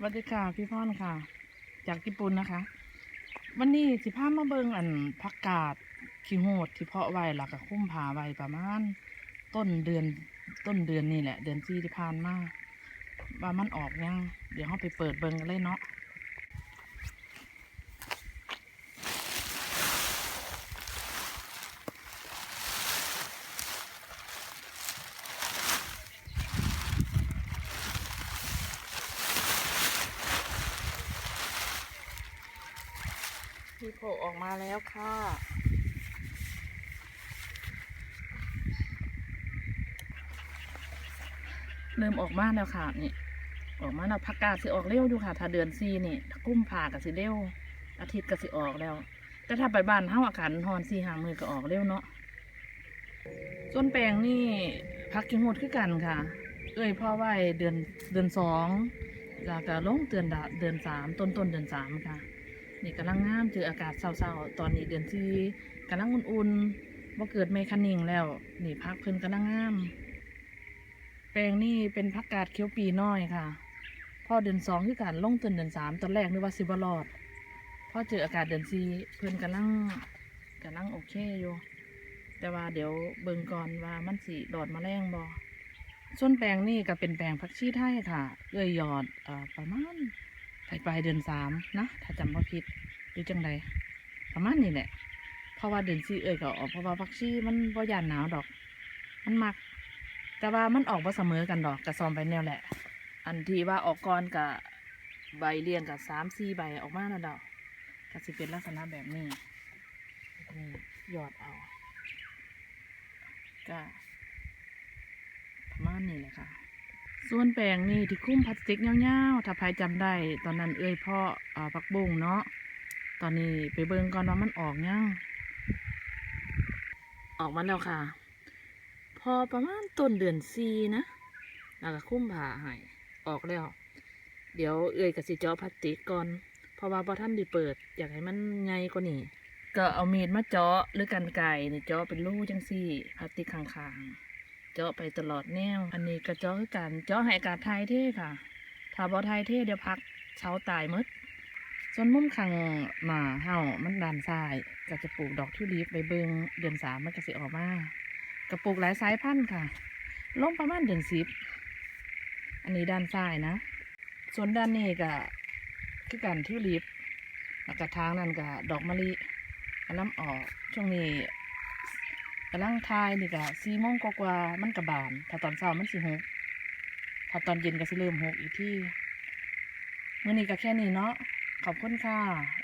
สวัสดีค่ะพี่พ่อนค่ะ จากญี่ปุ่นนะคะ วันนี้สิพามาเบิงอันผักกาดขี้โหดที่เพาะไว้หลักกับคุ้มผาไว้ประมาณ ต้นเดือนต้นเดือนนี่แหละ เดือนสี่ที่ผ่านมาว่ามันออกยัง เดี๋ยวเราไปเปิดเบิงกันเลยเนาะ พี่โผล่ออกมาแล้วค่ะเริ่มออกมาแล้วค่ะนี่ออกมาแล้วผักกาดสิออกเร็วอยู่ค่ะ ถ้าเดือนซีนี่ถ้ากุ้มผ่ากับสิเร็ว อาทิตย์ก็สิออกแล้ว แต่ถ้าไปบ้านเฮาอากาศฮอนสี่หามือก็ออกเร็วเนาะส่วนแปลงนี่พักกินหมดคือกันค่ะ เอ้ยพ่อไหวเดือนเดือนสองแล้วก็ลงเดือนเดือนสามต้นต้นเดือนสามค่ะ นี่กำลังงามเจออากาศเศร้าๆ ตอนนี้เดือนสี่กำลังอุ่นๆว่าเกิดเมฆนิ่งแล้ว นี่พักเพิ่นกำลังงาม แปลงนี่เป็นผักกาดเขี้ยวปีน้อยค่ะ พอเดือนสองคือกันลงต้นเดือนสามตอนแรกนึกว่าสิบรอด พอเจออากาศเดือนสี่เพิ่นกำลังกำลังโอเคอยู่ แต่ว่าเดี๋ยวเบิ่งก่อนว่ามันสิดอดมาแมลงบ่ส่วนแปลงนี่ก็เป็นแปลงผักชีไทยค่ะเอ้ยหยอดอประมาณ ปลายปลายเดือนสามนะถ้าจำบ่ผิดหรือจังใดประมาณนี้แหละเพราะว่าเดือนสี่เอ้ยก็ออกเพราะว่าผักชีมันบ่ยานหนาวดอก มันมัก แต่ว่ามันออกมาเสมอกันดอกกระซอมไปแนวแหละ อันที่ว่าออกก่อนกับใบเรียงกับสามสี่ใบออกมาแล้วดอกก็สิเป็นลักษณะแบบนี้นี่หยอดเอาก็ประมาณนี้แหละค่ะ ส่วนแปลงนี่ที่คุ้มพลาสติกเงาวๆถ้าใครจำได้ ตอนนั้นเอ้ยพ่ออ่าผักบุ้งเนาะ ตอนนี้ไปเบิ่งก่อนว่ามันออกยังออกมาแล้วค่ะ พอประมาณต้นเดือนสี่นะแล้วก็คุ้มผ่าให้ออกแล้ว เดี๋ยวเอ่ยกับสิเจาะพลาสติกก่อน เพราะว่าพอท่านไดีเปิด อยากให้มันใหญ่กว่านี้ก็เอามีดมาเจาะหรือกันไก่เนี่ยเจาะเป็นรูจังซี่พลาสติกข้างๆ เจาะไปตลอดแนว อันนี้ก็เจาะคือกันเจาะให้อากาศไทยเท่ค่ะ ถ้าบ่ไทยเท่เดี๋ยวพักเช้าตายหมดส่วนมุมข้างหมาเห่ามันด้านซ้ายก็จะปลูกดอกทิวลิปใบเบิงเดือนสามมันก็สิออกมากระปุกหลายสายพันธุ์ค่ะลงประมาณเดือนสิบอันนี้ด้านซ้ายนะ ส่วนด้านนี้ก็คือการทิวลิปแล้วก็ทางนั้นก็ดอกมะลิกำลังออกช่วงนี้ กำลังทายนี่ก็สี่โมงกว่าๆมันกระบาน ถ้าตอนเช้ามันสิหกถ้าตอนเย็นก็สิเริ่มหกอีกที่มื่อนี้ก็แค่นี้เนาะขอบคุณค่ะ